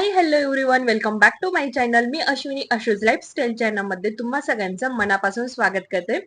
Hi hello everyone welcome back to my channel me Ashwini Ashu's lifestyle चॅनलमध्ये तुम्हा सगळ्यांचं मनापासून स्वागत करते.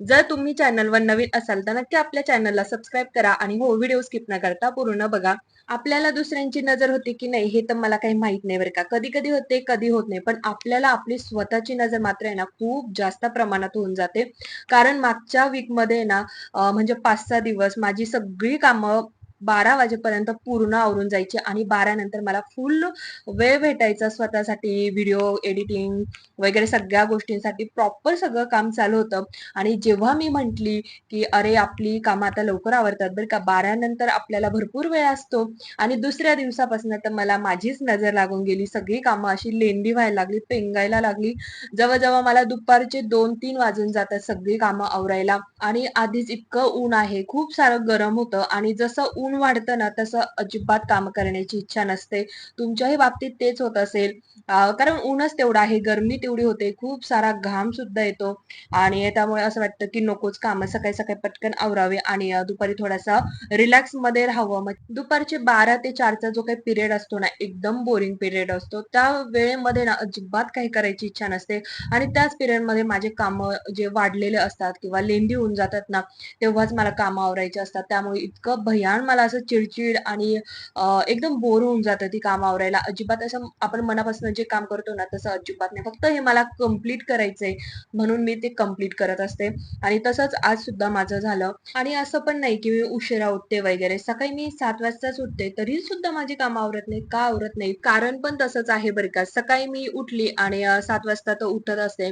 जर तुम्ही चॅनलवर नवीन असाल तर नक्की आपल्या चॅनलला सबस्क्राईब करा आणि हो व्हिडिओ स्किप न करता पूर्ण बघा. आपल्याला दुसऱ्यांची नजर होती की नाही हे तर मला काही माहीत नाही बरं का. कधी कधी होते कधी होत नाही. पण आपल्याला आपली स्वतःची नजर मात्र आहे ना खूप जास्त प्रमाणात होऊन जाते. कारण मागच्या वीकमध्ये ना म्हणजे पाच सहा दिवस माझी सगळी कामं बारा वाजेपर्यंत पूर्ण आवरून जायची आणि बारा नंतर मला फुल वेळ भेटायचा स्वतःसाठी व्हिडिओ एडिटिंग वगैरे सगळ्या गोष्टींसाठी प्रॉपर सगळं काम चालू होतं. आणि जेव्हा मी म्हटली की अरे आपली कामं आता लवकर आवरतात बरं का बारानंतर आपल्याला भरपूर वेळ असतो आणि दुसऱ्या दिवसापासून तर मला माझीच नजर लागून गेली. सगळी कामं अशी लेंडी व्हायला लागली पेंगायला लागली. जवळजवळ मला दुपारचे दोन तीन वाजून जातात सगळी कामं आवरायला. आणि आधीच इतकं ऊन आहे खूप सारं गरम होतं आणि जसं ऊन वाढतं ना तसं अजिबात काम करण्याची इच्छा नसते. तुमच्याही बाबतीत तेच होत असेल. कारण ऊनच तेवढं आहे गरमी तेवढी होते खूप सारा घाम सुद्धा येतो. आणि त्यामुळे असं वाटतं की नकोच काम सकाळी सकाळी पटकन आवरावे आणि दुपारी थोडासा रिलॅक्समध्ये राहावं. मग दुपारचे बारा ते चारचा जो काही पिरियड असतो ना एकदम बोरिंग पिरियड असतो. त्या वेळेमध्ये ना अजिबात काही करायची इच्छा नसते. आणि त्याच पिरियडमध्ये माझे काम जे वाढलेले असतात किंवा लेंदी होऊन जातात ना तेव्हाच मला कामं आवरायची असतात. त्यामुळे इतकं भयान मला असं चिडचिड आणि एकदम बोर होऊन जातं ती काम आवरायला. अजिबात असं आपण मनापासून जे काम करतो ना तसं अजिबात नाही. फक्त हे मला कंप्लीट करायचंय म्हणून मी ते कंप्लीट करत असते. आणि तसंच आज सुद्धा माझं झालं. आणि असं पण नाही की मी उशिरा उठते वगैरे. सकाळी मी सात वाजताच उठते. तरी सुद्धा माझी कामं आवरत नाही का आवरत नाही कारण पण तसंच आहे बरं का. सकाळी मी उठली आणि सात वाजता तर उठत असते.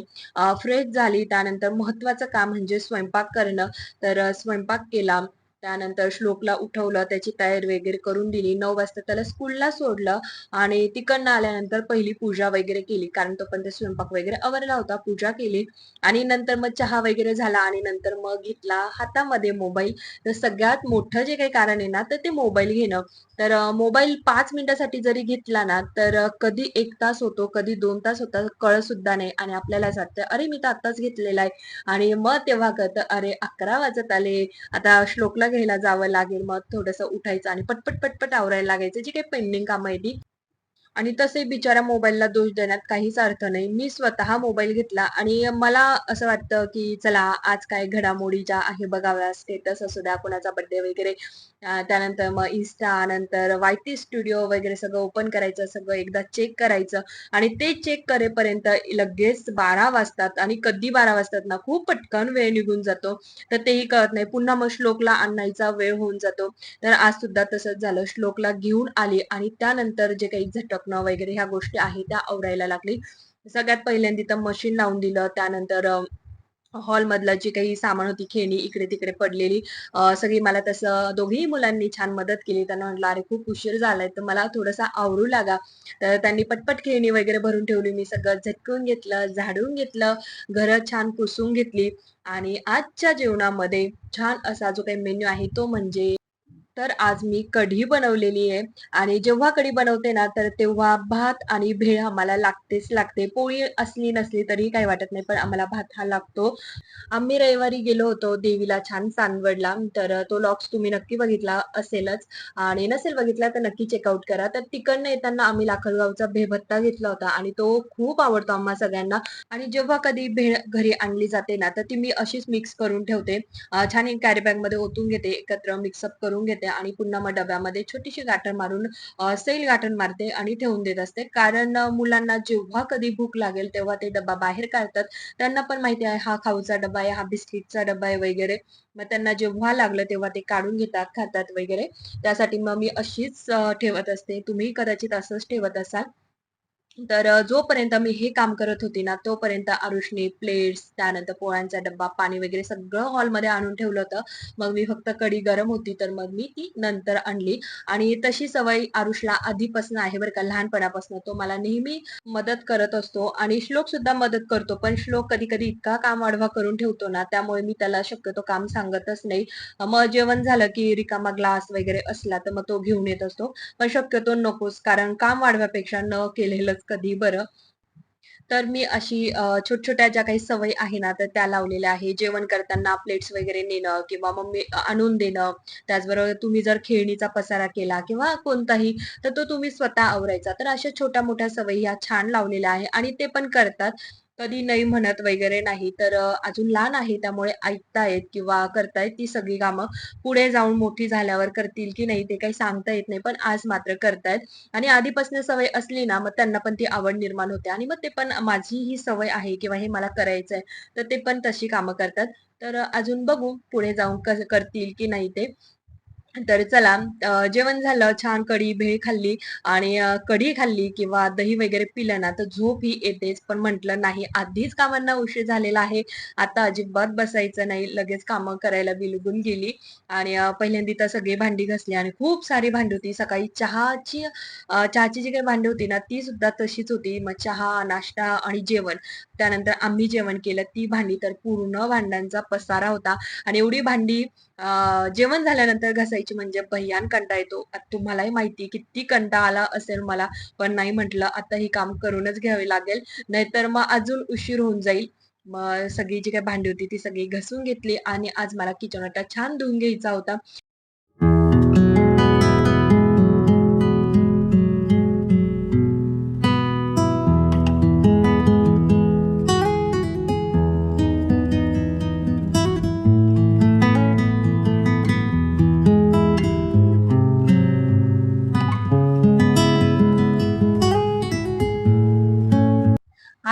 फ्रेश झाली. त्यानंतर महत्वाचं काम म्हणजे स्वयंपाक करणं. तर स्वयंपाक केला. त्यानंतर श्लोकला उठवलं त्याची तयारी वगैरे करून दिली. नऊ वाजता त्याला स्कूलला सोडलं आणि तिकडनं आल्यानंतर पहिली पूजा वगैरे केली. कारण तो पण ते स्वयंपाक वगैरे आवरला होता पूजा केली. आणि नंतर मग चहा वगैरे झाला आणि नंतर मग घेतला हातामध्ये मोबाईल. तर सगळ्यात मोठं जे काही कारण आहे ना तर ते मोबाईल घेणं. तर मोबाईल पाच मिनिटासाठी जरी घेतला ना तर कधी एक तास होतो कधी दोन तास होता कळ सुद्धा नाही. आणि आपल्याला असं वाटतं अरे मी तर आताच घेतलेला आहे. आणि मग तेव्हा कळतं अरे अकरा वाजत आले. आता श्लोकला घ्यायला जावं लागेल. मग थोडंसं उठायचं आणि पटपट पटपट आवरायला लागायचं. जी काही पेंडिंग कामं आहे ती आणि तसे बिचारा मोबाईलला दोष देण्यात काहीच अर्थ नाही. मी स्वतः मोबाईल घेतला आणि मला असं वाटतं की चला आज काय घडामोडी ज्या आहे बघाव्या स्टेटस असू द्या कोणाचा बर्थडे वगैरे त्यानंतर मग इन्स्टा नंतर वायटी स्टुडिओ वगैरे सगळं ओपन करायचं सगळं एकदा चेक करायचं आणि ते चेक करेपर्यंत लगेच बारा वाजतात आणि कधी बारा वाजतात ना खूप पटकन वेळ निघून जातो. तर तेही कळत नाही. पुन्हा मग श्लोकला आणायचा वेळ होऊन जातो. तर आज सुद्धा तसंच झालं. श्लोकला घेऊन आली आणि त्यानंतर जे काही झटक झटकणं वगैरे ह्या गोष्टी आहेत त्या आवरायला लागली. सगळ्यात पहिल्यांदा तर मशीन लावून दिलं त्यानंतर हॉलमधलं जी काही सामान होती खेळणी इकडे तिकडे पडलेली सगळी मला तसं दोघीही मुलांनी छान मदत केली. त्यांना म्हटलं अरे खूप उशीर झालाय तर मला थोडासा आवरू लागा. तर त्यांनी पटपट खेळणी वगैरे भरून ठेवली. मी सगळं झटकून घेतलं झाडून घेतलं घर छान पुसून घेतली. आणि आजच्या जेवणामध्ये छान असा जो काही मेन्यू आहे तो म्हणजे तर आज मी कढी बनवलेली आहे. आणि जेव्हा कढी बनवते ना तर तेव्हा भात आणि भेळ आम्हाला लागतेच लागते. पोळी असली नसली तरी काही वाटत नाही पण आम्हाला भात हा लागतो. आम्ही रविवारी गेलो होतो देवीला छान चांदवडला. तर तो लॉक्स तुम्ही नक्की बघितला असेलच. आणि नसेल बघितला तर नक्की चेकआउट करा. तर तिकडनं येताना आम्ही लाखलगावचा भेभत्ता घेतला होता. आणि तो खूप आवडतो आम्हा सगळ्यांना. आणि जेव्हा कधी भेळ घरी आणली जाते ना तर ती मी अशीच मिक्स करून ठेवते. छान कॅरी बॅगमध्ये ओतून घेते एकत्र मिक्सअप करून घेते. आणि पुन्हा मग डब्यामध्ये छोटीशी गाठण मारून सैल गाठण मारते आणि ठेवून देत असते. कारण मुलांना जेव्हा कधी भूक लागेल तेव्हा ते डबा बाहेर काढतात. त्यांना पण माहिती आहे हा खाऊचा डबा आहे हा बिस्किटचा डबा आहे वगैरे. मग त्यांना जेव्हा लागलं तेव्हा ते काढून घेतात खातात वगैरे. त्यासाठी मग मी अशीच ठेवत असते. तुम्ही कदाचित असंच ठेवत असाल? तर जोपर्यंत मी हे काम करत होती ना तोपर्यंत आरुषने प्लेट्स त्यानंतर पोळ्यांचा डब्बा पाणी वगैरे सगळं हॉलमध्ये आणून ठेवलं होतं. मग मी फक्त कढी गरम होती तर मग मी ती नंतर आणली. आणि तशी सवय आरुषला आधीपासून आहे बरं का लहानपणापासून. तो मला नेहमी मदत करत असतो आणि श्लोक सुद्धा मदत करतो. पण श्लोक कधी कधी इतका काम वाढवा करून ठेवतो ना त्यामुळे मी त्याला शक्यतो काम सांगतच नाही. मग जेवण झालं की रिकामा ग्लास वगैरे असला तर मग तो घेऊन येत असतो. पण शक्यतो नकोच कारण काम वाढव्यापेक्षा न केलेलंच कधी बरं तर मी अशी छोट-छोट्या ज्या काही सवयी आहे ना, तर त्या लावलेल्या आहे. जेवण करताना प्लेट्स वगैरे नेणं किंवा मम्मी आणून देणं. त्याचबरोबर तुम्ही जर खेळणीचा पसारा केला किंवा कोणताही, तर तो तुम्ही स्वतः आवरायचा. तर अशा छोट्या-मोठ्या सवयी ह्या छान लावलेल्या आहे आणि ते पण करतात. कधी नाही म्हणत वगैरे नाही. तर अजून लहान आहे त्यामुळे ऐकतायत किंवा करतायत ती सगळी कामं. पुढे जाऊन मोठी झाल्यावर करतील की नाही ते काही सांगता येत नाही. पण आज मात्र करतायत आणि आधीपासून सवय असली ना, मग त्यांना पण ती आवड निर्माण होते आणि मग ते पण माझी ही सवय आहे किंवा हे मला करायचं आहे तर ते पण तशी कामं करतात. तर अजून बघू पुढे जाऊन करतील की नाही ते. तर चला जेवण झालं, छान कढी, भेळ खाल्ली आणि कढी खाल्ली किंवा दही वगैरे पिलं ना, तर झोप ही येतेच. पण म्हटलं नाही, आधीच कामांना उशीर झालेला आहे. आता अजिबात बसायचं नाही. लगेच कामं करायला बिलगून गेली आणि पहिल्यांदी तर सगळी भांडी घासली आणि खूप सारी भांडी होती. सकाळी चहाची चहाची जी काही भांडी होती ना, ती सुद्धा तशीच होती. मग चहा, नाश्ता आणि जेवण. त्यानंतर आम्ही जेवण केलं. ती भांडी तर पूर्ण भांड्यांचा पसारा होता आणि एवढी भांडी जेवण झाल्यानंतर घासायची म्हणजे भयान कंटा येतो. आता तुम्हालाही माहिती किती कंटा आला असेल मला, पण नाही म्हटलं आता हे काम करूनच घ्यावे लागेल. नाहीतर मग अजून उशीर होऊन जाईल. मग सगळी जी काही भांडी होती ती सगळी घसून घेतली आणि आज मला किचन ओटा छान धुवून घ्यायचा होता.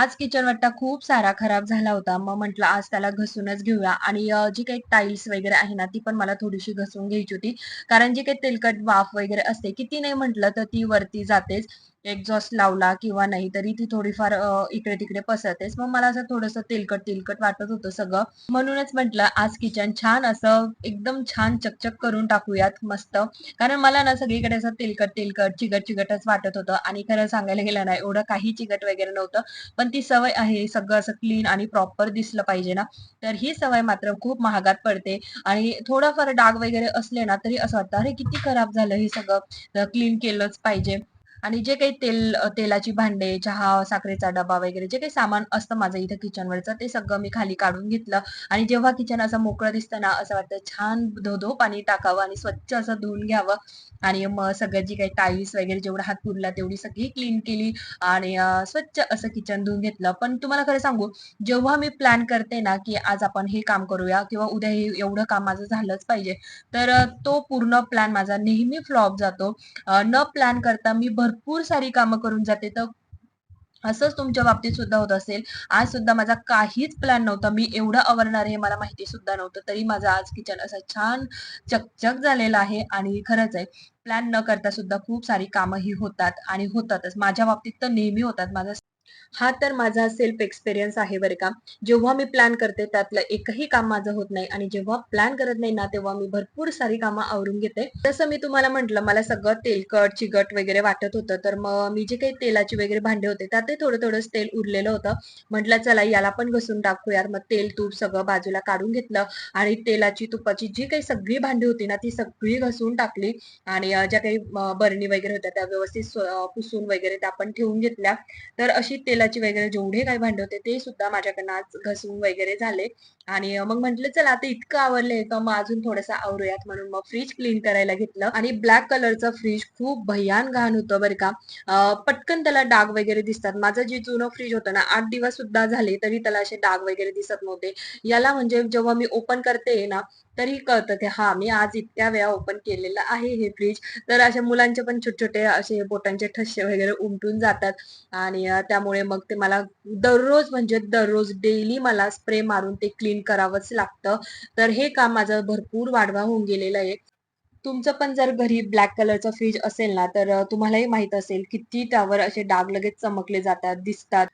आज किचन वट्टा खूप सारा खराब झाला होता. मग म्हटलं आज त्याला घसूनच घेऊया आणि जी काही टाईल्स वगैरे आहे ना, ती पण मला थोडीशी घसून घ्यायची होती. कारण जी काही तेलकट वाफ वगैरे असते, किती नाही म्हटलं तर ती वरती जातेच. एक्झॉस्ट लावला किंवा नाही तरी ती थोडीफार इकडे-तिकडे पसरतेच. मग मला असं थोडंसं तेलकट-तेलकट वाटत होतं सगळं. म्हणूनच म्हटलं आज किचन छान असं एकदम छान चकचक करून टाकूयात मस्त. कारण मला ना सगळीकडे असं तेलकट-तेलकट, चिकट-चिकटच वाटत होतं आणि खरं सांगायला गेलं ना, एवढं काही चिकट वगैरे नव्हतं. पण ती सवय आहे सगळं असं क्लीन आणि प्रॉपर दिसलं पाहिजे ना, तर ही सवय मात्र खूप महागात पडते आणि थोडाफार डाग वगैरे असले ना, तरी असं वाटतं, "अरे किती खराब झालं हे सगळं, क्लीन केलंच पाहिजे." आणि जे काही तेल तेलाची भांडे, चहा, साखरेचा डबा वगैरे जे काही सामान असतं माझं इथं किचनवरचं, ते सगळं मी खाली काढून घेतलं आणि जेव्हा किचन असं मोकळं दिसतं ना, असं वाटतं छान धो-धो पाणी टाकावं आणि स्वच्छ असं धुवून घ्यावं आणि मग सगळं जी काही टाईल्स वगैरे जेवढा हात पुरला तेवढी सगळी क्लीन केली आणि स्वच्छ असं किचन धुवून घेतलं. पण तुम्हाला खरं सांगू, जेव्हा मी प्लॅन करते ना, की आज आपण हे काम करूया किंवा उद्या हे एवढं काम माझं झालंच पाहिजे, तर तो पूर्ण प्लॅन माझा नेहमी फ्लॉप जातो. न प्लॅन करता मी भरपूर भरपूर सारी कामं करून जाते. तर असंच तुमच्या बाबतीत सुद्धा होत असेल. आज सुद्धा माझा काहीच प्लॅन नव्हता. मी एवढं आवरणार हे मला माहिती सुद्धा नव्हतं. तरी माझं आज किचन असं छान चकचक झालेलं आहे आणि खरंच आहे, प्लॅन न करता सुद्धा खूप सारी कामं ही होतात आणि होतातच. माझ्या बाबतीत तर नेहमी होतात. माझा हा तर माझा सेल्फ एक्सपिरियन्स आहे बरं का. जेव्हा मी प्लॅन करते त्यातलं एकही काम माझं होत नाही आणि जेव्हा प्लॅन करत नाही ना, तेव्हा मी भरपूर सारी कामं आवरून घेते. जसं मी तुम्हाला म्हटलं मला सगळं तेलकट, चिकट वगैरे वाटत होतं. तर मग मी जे काही तेलाची वगैरे भांडे होते त्यातही थोडं-थोडंच तेल उरलेलं होतं. म्हटलं चला याला पण घसून टाकू यार मग तेल, तूप सगळं बाजूला काढून घेतलं आणि तेलाची, तुपाची जी काही सगळी भांडी होती ना, ती सगळी घसून टाकली आणि ज्या काही बरणी वगैरे होत्या त्या व्यवस्थित पुसून वगैरे त्या पण ठेवून घेतल्या. तर अशी तेलाची वगैरे जेवढे काही भांडे होते ते सुद्धा माझ्याकडनं आज घसून वगैरे झाले. आणि मग म्हटलं चला आता इतकं आवडलंय का मग अजून थोडंसं आवरूयात म्हणून मग फ्रीज क्लीन करायला घेतलं आणि ब्लॅक कलरचं फ्रीज खूप भयान घाण होतं बरं का. पटकन त्याला डाग वगैरे दिसतात. माझं जे जुनं फ्रीज होतं ना आठ दिवस सुद्धा झाले तरी त्याला असे डाग वगैरे दिसत नव्हते. याला म्हणजे जेव्हा मी ओपन करते ना तरी कळतं की हा मी आज इतक्या वेळा ओपन केलेलं आहे हे फ्रीज. तर अशा मुलांचे पण छोटे-छोटे असे बोटांचे ठसे वगैरे उमटून जातात आणि त्यामुळे मग ते मला दररोज म्हणजे दररोज डेली मला स्प्रे मारून ते क्लीन करावंच लागतं. तर हे काम माझं भरपूर वाढवा होऊन गेलेलं आहे. तुमचं पण जर घरी ब्लॅक कलरचं फ्रीज असेल ना, तर तुम्हालाही माहीत असेल किती त्यावर असे डाग लगेच चमकले जातात, दिसतात.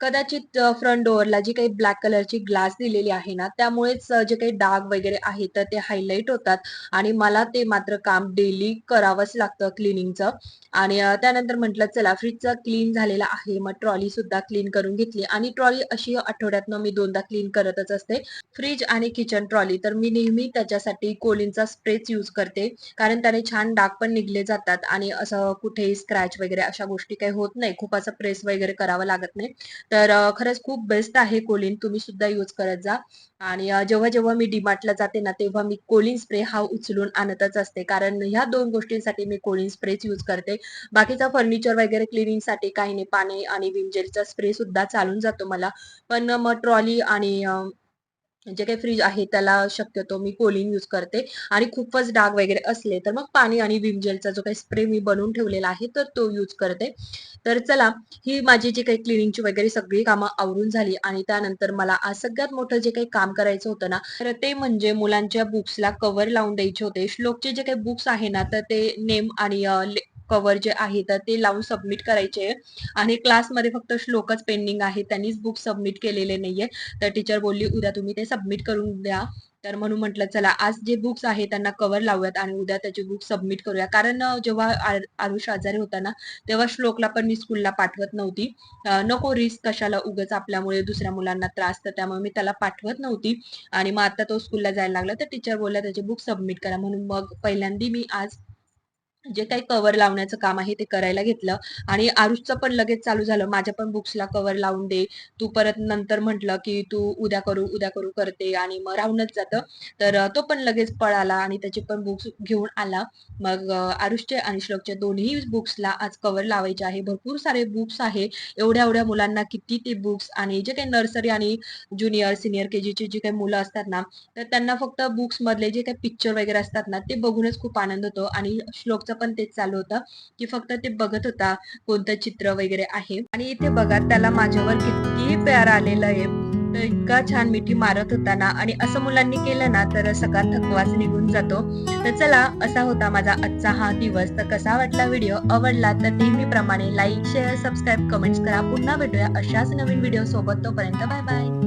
कदाचित फ्रंट डोअरला जी काही ब्लॅक कलरची ग्लास दिलेली आहे ना, त्यामुळेच जे काही डाग वगैरे आहेत, तर ते हायलाईट होतात आणि मला ते मात्र काम डेली करावंच लागतं क्लिनिंगचं. आणि त्यानंतर म्हटलं चला फ्रीजचा क्लीन झालेला आहे, मग ट्रॉली सुद्धा क्लीन करून घेतली आणि ट्रॉली अशी आठवड्यातनं मी दोनदा क्लीन करतच असते. फ्रीज आणि किचन ट्रॉली तर मी नेहमी त्याच्यासाठी कोलिनचा स्प्रेच यूज करते. कारण त्याने छान डाग पण निघले जातात आणि असं कुठेही स्क्रॅच वगैरे अशा गोष्टी काही होत नाही. खूप असं प्रेस वगैरे करावं लागत नाही. तर खरंच खूप बेस्ट आहे कोलिन तुम्ही सुद्धा यूज करत जा. आणि जेव्हा जेव्हा मी डीमार्टला जाते ना तेव्हा मी कोलिन स्प्रे हा उचलून आणतच असते. कारण ह्या दोन गोष्टींसाठी मी कोलिन स्प्रेच यूज करते. बाकीचा फर्निचर वगैरे क्लिनिंगसाठी काही नाही. पाणी आणि विमजेलचा स्प्रे सुद्धा चालून जातो मला. पण मग ट्रॉली आणि जे काही फ्रीज आहे त्याला शक्यतो मी कोलिन यूज करते. आणि खूपच डाग वगैरे असले तर मग पाणी आणि विम जेलचा जो काही स्प्रे मी बनवून ठेवलेला आहे तर तो यूज करते. तर चला ही माझी जी काही क्लिनिंगची वगैरे सगळी कामं आवरून झाली आणि त्यानंतर मला आज सगळ्यात मोठं जे काही काम करायचं होतं ना तर ते म्हणजे मुलांच्या बुक्सला कव्हर लावून द्यायचे होते. श्लोकचे जे काही बुक्स आहे ना तर ते नेम आणि कवर जे आहे तर ते लावून सबमिट करायचे. आणि क्लासमध्ये फक्त श्लोकच पेंडिंग आहे. त्यांनीच बुक सबमिट केलेले नाहीये. तर टीचर बोलली उद्या तुम्ही ते सबमिट करून द्या. तर म्हणून म्हटलं चला आज जे बुक्स आहे त्यांना कव्हर लावूयात आणि उद्या त्याचे बुक सबमिट करूया. कारण जेव्हा आरुष आजारी होता ना तेव्हा श्लोकला पण मी स्कूलला पाठवत नव्हती. नको रिस्क कशाला उगाच आपल्यामुळे दुसऱ्या मुलांना त्रास तर त्यामुळे मी त्याला पाठवत नव्हती. आणि मग आता तो स्कूलला जायला लागला. तर टीचर बोलल्या त्याचे बुक सबमिट करा. म्हणून मग पहिल्यांदा मी आज जे काही कव्हर लावण्याचं काम आहे ते करायला घेतलं. आणि आरुषचं पण लगेच चालू झालं. माझ्या पण बुक्सला कव्हर लावून दे. तू परत नंतर म्हटलं की तू उद्या करू उद्या करू करते आणि मग राहूनच जातं. तर तो पण लगेच पळाला आणि त्याचे पण बुक्स घेऊन आला. मग आरुषचे आणि श्लोकचे दोन्ही बुक्सला आज कव्हर लावायचे आहे. भरपूर सारे बुक्स आहे. एवढ्या एवढ्या मुलांना किती ते बुक्स आणि जे काही नर्सरी आणि ज्युनियर सिनियर के जीची जी काही मुलं असतात ना तर त्यांना फक्त बुक्स मधले जे काही पिक्चर वगैरे असतात ना ते बघूनच खूप आनंद होतो. आणि श्लोकचं पण तेच चालू होतं की फक्त ते बघत होता कोणतं चित्र वगैरे आहे. आणि इथे बघा त्याला माझ्यावर किती प्यार आलेलं आहे. तर इतका छान मिठी मारत होता ना. आणि असं मुलांनी केलं ना तर सगळा थकवाच निघून जातो. तर चला असा होता माझा आजचा हा दिवस. तर कसा वाटला व्हिडिओ? आवडला तर नेहमीप्रमाणे लाईक शेअर सबस्क्राईब कमेंट्स करा. पुन्हा भेटूया अशाच नवीन व्हिडिओ सोबत तोपर्यंत बाय बाय.